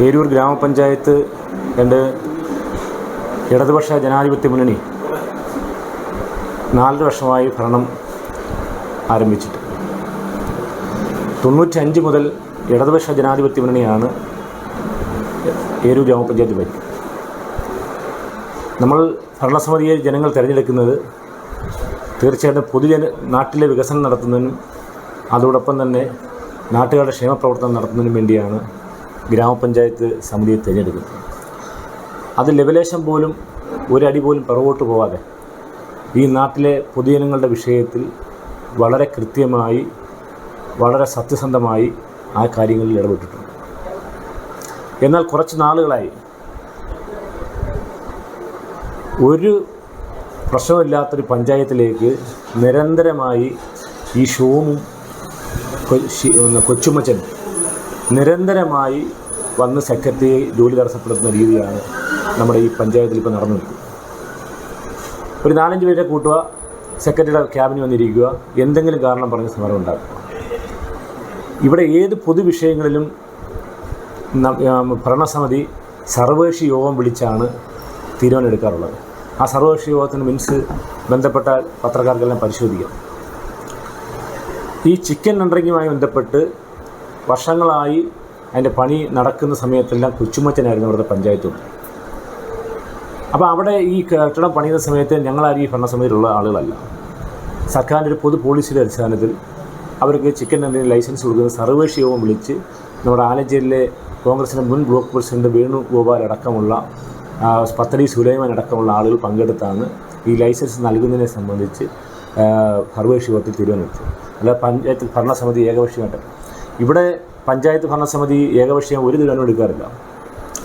പേരൂർ ഗ്രാമപഞ്ചായത്ത് രണ്ട് ഇടതുപക്ഷ ജനാധിപത്യ മുന്നണി നാലര വർഷമായി ഭരണം ആരംഭിച്ചിട്ട്. തൊണ്ണൂറ്റഞ്ച് മുതൽ ഇടതുപക്ഷ ജനാധിപത്യ മുന്നണിയാണ് ഏരൂർ ഗ്രാമപഞ്ചായത്ത് ഭരിക്കുന്നത് നമ്മൾ ഭരണസമിതിയെ ജനങ്ങൾ തിരഞ്ഞെടുക്കുന്നത് തീർച്ചയായിട്ടും പൊതുജന നാട്ടിലെ വികസനം നടത്തുന്നതിനും അതോടൊപ്പം തന്നെ നാട്ടുകാരുടെ ക്ഷേമപ്രവർത്തനം നടത്തുന്നതിനും വേണ്ടിയാണ് ഗ്രാമപഞ്ചായത്ത് സമിതിയെ തിരഞ്ഞെടുക്കും. അത് ലെവലേഷൻ പോലും ഒരടി പോലും പിറകോട്ട് പോവാതെ ഈ നാട്ടിലെ പൊതുജനങ്ങളുടെ വിഷയത്തിൽ വളരെ കൃത്യമായി വളരെ സത്യസന്ധമായി ആ കാര്യങ്ങളിൽ ഇടപെട്ടിട്ടുണ്ട്. എന്നാൽ കുറച്ച് നാളുകളായി ഒരു പ്രശ്നമില്ലാത്തൊരു പഞ്ചായത്തിലേക്ക് നിരന്തരമായി ഈ ഷോമും കൊ- ശി- കൊച്ചുമച്ചൻ നിരന്തരമായി വന്ന് സെക്രട്ടറിയെ ജോലി തടസ്സപ്പെടുത്തുന്ന രീതിയാണ് നമ്മുടെ ഈ പഞ്ചായത്തിൽ ഇപ്പോൾ നടന്നു നിൽക്കുന്നത് ഒരു നാലഞ്ച് പേരെ കൂട്ടുക സെക്രട്ടറിയുടെ ക്യാബിന് വന്നിരിക്കുക എന്തെങ്കിലും കാരണം പറഞ്ഞ് സമരം ഉണ്ടാക്കുക. ഇവിടെ ഏത് പൊതുവിഷയങ്ങളിലും ഭരണസമിതി സർവകക്ഷി യോഗം വിളിച്ചാണ് തീരുമാനമെടുക്കാറുള്ളത്. ആ സർവകക്ഷി യോഗത്തിന് മീൻസ് ബന്ധപ്പെട്ട പത്രക്കാർക്കെല്ലാം പരിശോധിക്കാം. ഈ ചിക്കൻ ലണ്ടറിങ്ങുമായി ബന്ധപ്പെട്ട് വർഷങ്ങളായി അതിന്റെ പണി നടക്കുന്ന സമയത്തെല്ലാം കൊച്ചുമച്ചനായിരുന്നു അവിടുത്തെ പഞ്ചായത്ത് അപ്പോൾ അവിടെ ഈ കെട്ടിടം പണിയുന്ന സമയത്ത് ഞങ്ങളാരും ഈ ഭരണസമിതിയിലുള്ള ആളുകളല്ല. സർക്കാരിന്റെ ഒരു പൊതു പോളിസിയുടെ അടിസ്ഥാനത്തിൽ അവർക്ക് ചിക്കൻ ലണ്ടറിന് ലൈസൻസ് കൊടുക്കുന്ന സർവേഷ് യോഗം വിളിച്ച് നമ്മുടെ ആലഞ്ചേരിയിലെ കോൺഗ്രസിന്റെ മുൻ ബ്ലോക്ക് പ്രസിഡന്റ് വേണുഗോപാൽ അടക്കമുള്ള പത്തടി സുലൈമാൻ അടക്കമുള്ള ആളുകൾ പങ്കെടുത്താണ് ഈ ലൈസൻസ് നൽകുന്നതിനെ സംബന്ധിച്ച് സർവേഷ് യോഗത്തിൽ തീരുമാനമെടുത്തത് അല്ല പഞ്ചായത്ത് ഭരണസമിതി ഏകപക്ഷീയമായിട്ട് ഇവിടെ പഞ്ചായത്ത് ഭരണസമിതി ഏകപക്ഷീയം ഒരു തീരുമാനം എടുക്കാറില്ല.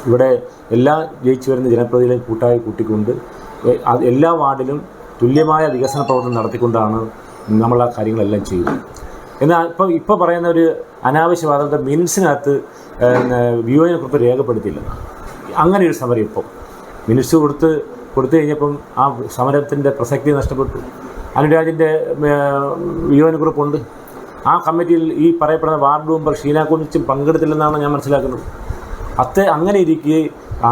ഇവിടെ എല്ലാ ജയിച്ചു വരുന്ന ജനപ്രതിനിധികളെയും കൂട്ടായി കൂട്ടിക്കൊണ്ട് എല്ലാ വാർഡിലും തുല്യമായ വികസന പ്രവർത്തനം നടത്തിക്കൊണ്ടാണ് നമ്മൾ ആ കാര്യങ്ങളെല്ലാം ചെയ്യുന്നത്. എന്നാൽ ഇപ്പം ഇപ്പോൾ പറയുന്ന ഒരു അനാവശ്യവാദത്തെ മിനിറ്റ്സിനകത്ത് വിയോജിനെ കുറിപ്പ് രേഖപ്പെടുത്തിയില്ല. അങ്ങനെ ഒരു സമരം ഇപ്പം. മിനിറ്റ്സ് കൊടുത്ത് കൊടുത്തു കഴിഞ്ഞപ്പം ആ സമരത്തിന്റെ പ്രസക്തി നഷ്ടപ്പെട്ടു. അനുരാജിന്റെ വിയോജിനെ കുറിപ്പുണ്ട് ആ കമ്മിറ്റിയിൽ ഈ പറയപ്പെടുന്ന വാർഡ് മെമ്പർ ഷീന കുറിച്ചും പങ്കെടുത്തില്ലെന്നാണ് ഞാൻ മനസ്സിലാക്കുന്നത്. അത്തെ അങ്ങനെ ഇരിക്കെ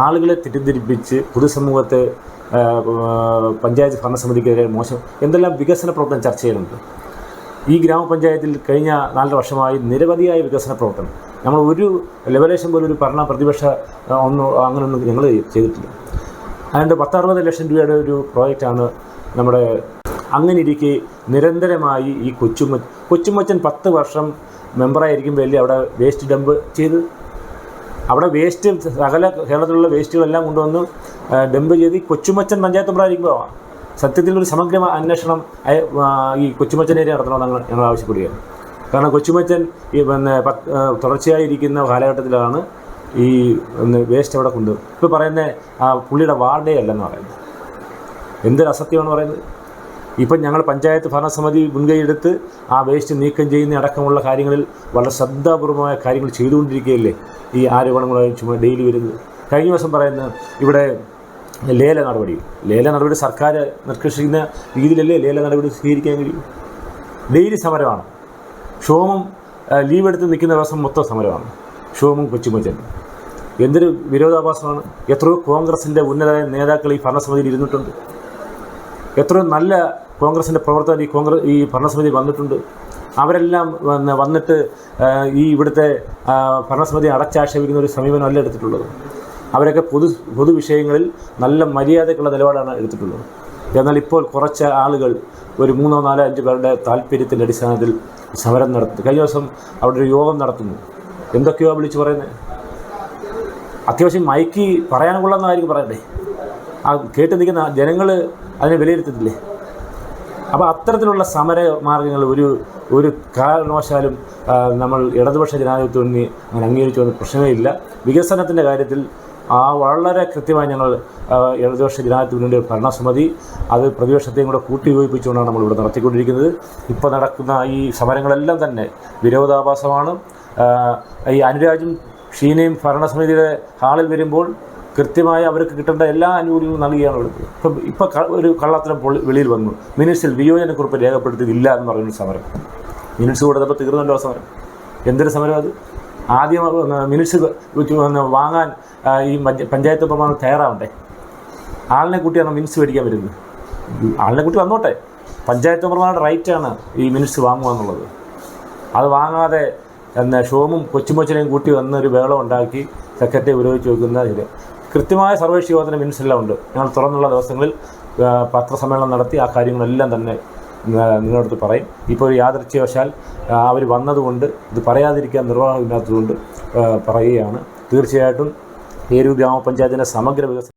ആളുകളെ തെറ്റിദ്ധരിപ്പിച്ച് പൊതുസമൂഹത്തെ പഞ്ചായത്ത് ഭരണസമിതിക്കെതിരെ മോശം എന്തെല്ലാം വികസന പ്രവർത്തനം ചർച്ച ചെയ്യുന്നുണ്ട്. ഈ ഗ്രാമപഞ്ചായത്തിൽ കഴിഞ്ഞ നാല് വർഷമായി നിരവധിയായ വികസന പ്രവർത്തനം. നമ്മൾ ഒരു ലെവലേഷൻ പോലും ഒരു ഭരണ പ്രതിപക്ഷ ഒന്നും അങ്ങനെയൊന്നും ഞങ്ങൾ ചെയ്തിട്ടില്ല. അതിന്റെ പത്തറുപത് ലക്ഷം രൂപയുടെ ഒരു പ്രോജക്റ്റാണ് നമ്മുടെ അങ്ങനെ ഇരിക്കെ നിരന്തരമായി ഈ കൊച്ചുമ കൊച്ചുമച്ചൻ പത്ത് വർഷം മെമ്പറായിരിക്കും അല്ലേ അവിടെ വേസ്റ്റ് ഡംപ് ചെയ്ത് അവിടെ വേസ്റ്റ് സകല കേരളത്തിലുള്ള വേസ്റ്റുകളെല്ലാം കൊണ്ടുവന്ന് ഡംപ് ചെയ്ത് കൊച്ചുമച്ചൻ പഞ്ചായത്ത് മെമ്പറായിരിക്കുമ്പോൾ സത്യത്തിൽ ഒരു സമഗ്ര അന്വേഷണം ഈ കൊച്ചുമച്ചനേരി നടത്തണമെന്ന് ഞങ്ങൾ ആവശ്യപ്പെടുകയാണ്. കാരണം കൊച്ചുമച്ചൻ ഈ പിന്നെ തുടർച്ചയായി ഇരിക്കുന്ന കാലഘട്ടത്തിലാണ് ഈ വേസ്റ്റ് അവിടെ കൊണ്ട് ഇപ്പോൾ പറയുന്ന പുള്ളിയുടെ വാർഡേ അല്ലെന്ന് പറയുന്നത്. എന്തൊരു അസത്യമാണ് പറയുന്നത്? ഇപ്പം ഞങ്ങൾ പഞ്ചായത്ത് ഭരണസമിതി മുൻകൈയെടുത്ത് ആ വേസ്റ്റ് നീക്കം ചെയ്യുന്ന അടക്കമുള്ള കാര്യങ്ങളിൽ വളരെ ശ്രദ്ധാപൂർവമായ കാര്യങ്ങൾ ചെയ്തുകൊണ്ടിരിക്കുകയല്ലേ ഈ ആരോപണങ്ങളായി ചുമ്മാ ഡെയിലി വരുന്നത്? കഴിഞ്ഞ ദിവസം പറയുന്ന ഇവിടെ ലേല നടപടി. ലേല നടപടി സർക്കാർ നിർദ്ദേശിക്കുന്ന രീതിയിലല്ലേ ലേല നടപടി സ്വീകരിക്കാൻ കഴിയും? ഡെയിലി സമരമാണ്. ക്ഷോമം ലീവ് എടുത്ത് നിൽക്കുന്ന ദിവസം മൊത്തം സമരമാണ്. ക്ഷോമം കൊച്ചുമച്ചൻ. എന്തൊരു വിരോധാഭാസമാണ്. എത്രയോ കോൺഗ്രസിന്റെ ഉന്നത നേതാക്കൾ ഈ ഭരണസമിതിയിൽ ഇരുന്നിട്ടുണ്ട്. എത്രയോ നല്ല കോൺഗ്രസിന്റെ പ്രവർത്തകർ ഈ കോൺഗ്രസ് ഈ ഭരണസമിതി വന്നിട്ടുണ്ട്. അവരെല്ലാം വന്ന് വന്നിട്ട് ഈ ഇവിടുത്തെ ഭരണസമിതി അടച്ചാക്ഷേപിക്കുന്ന ഒരു സമീപനമല്ല എടുത്തിട്ടുള്ളത്. അവരൊക്കെ പൊതു പൊതുവിഷയങ്ങളിൽ നല്ല മര്യാദക്കുള്ള നിലപാടാണ് എടുത്തിട്ടുള്ളത്. എന്നാൽ ഇപ്പോൾ കുറച്ച് ആളുകൾ ഒരു മൂന്നോ നാലോ അഞ്ച് പേരുടെ താല്പര്യത്തിന്റെ അടിസ്ഥാനത്തിൽ സമരം നടത്തി കഴിഞ്ഞ ദിവസം അവിടെ ഒരു യോഗം നടത്തുന്നു. എന്തൊക്കെയോ വിളിച്ച് പറയുന്നത് അത്യാവശ്യം മൈക്ക് പറയാൻ കൊള്ളുന്നതായിരിക്കും പറയണ്ടേ. ആ കേട്ട് നിൽക്കുന്ന ജനങ്ങൾ അതിനെ വിലയിരുത്തത്തില്ലേ അപ്പോൾ അത്തരത്തിലുള്ള സമര മാർഗങ്ങൾ ഒരു ഒരു കാരണവശാലും നമ്മൾ ഇടതുപക്ഷ ജനാധിപത്യം അങ്ങനെ അംഗീകരിച്ചു വന്ന പ്രശ്നമേ ഇല്ല വികസനത്തിന്റെ കാര്യത്തിൽ ആ വളരെ കൃത്യമായി ഞങ്ങൾ ഇടതുപക്ഷ ജനാധിപത്യത്തിന്റെ ഭരണസമിതി അത് പ്രതിപക്ഷത്തെയും കൂടെ കൂട്ടിയോജിപ്പിച്ചുകൊണ്ടാണ് നമ്മൾ ഇവിടെ നടത്തിക്കൊണ്ടിരിക്കുന്നത്. ഇപ്പോൾ നടക്കുന്ന ഈ സമരങ്ങളെല്ലാം തന്നെ വിരോധാഭാസമാണ്. ഈ അനുരാജും ഷീനയും ഭരണസമിതിയുടെ ഹാളിൽ വരുമ്പോൾ കൃത്യമായി അവർക്ക് കിട്ടേണ്ട എല്ലാ ആനുകൂല്യങ്ങളും നൽകിയാണ് അവർക്ക് ഇപ്പം ഇപ്പം ഒരു കള്ളത്തരം പൊളി വെളിയിൽ വന്നു. മിനിറ്റ്സിൽ വിയോജന കുറിപ്പ് രേഖപ്പെടുത്തിയില്ല എന്ന് പറയുന്ന സമരം. മിനിറ്റ്സ് കൊടുത്തപ്പോൾ തീർന്നല്ലോ സമരം. എന്തൊരു സമരം അത്? ആദ്യം മിനിറ്റ്സ് വാങ്ങാൻ ഈ പഞ്ചായത്ത് പ്രമാണം തയ്യാറാവണ്ടേ? ആളിനെ കൂട്ടിയാണ് മിനിറ്റ്സ് മേടിക്കാൻ വരുന്നത്. ആളിനെ കൂട്ടി വന്നോട്ടെ. പഞ്ചായത്ത് മെമ്പർമാരുടെ റൈറ്റാണ് ഈ മിനിറ്റ്സ് വാങ്ങുക എന്നുള്ളത്. അത് വാങ്ങാതെ എന്ന ഷോമും കൊച്ചുമൊച്ചനെയും കൂട്ടി വന്ന് ഒരു വേളം ഉണ്ടാക്കി സെക്രട്ടറി ഉപയോഗിച്ച് വെക്കുന്ന ഇത്. കൃത്യമായ സർവേഷ് യോഗത്തിന് മിനിറ്റ്സ് എല്ലാം ഉണ്ട്. ഞങ്ങൾ തുറന്നുള്ള ദിവസങ്ങളിൽ പത്രസമ്മേളനം നടത്തി ആ കാര്യങ്ങളെല്ലാം തന്നെ നിങ്ങളടുത്ത് പറയും. ഇപ്പോൾ ഒരു യാദർച്ഛവശാൽ അവർ വന്നതുകൊണ്ട് ഇത് പറയാതിരിക്കാൻ നിർവാഹമില്ലാത്തതുകൊണ്ട് പറയുകയാണ്. തീർച്ചയായിട്ടും ഏരൂർ ഗ്രാമപഞ്ചായത്തിന്റെ സമഗ്ര വികസനം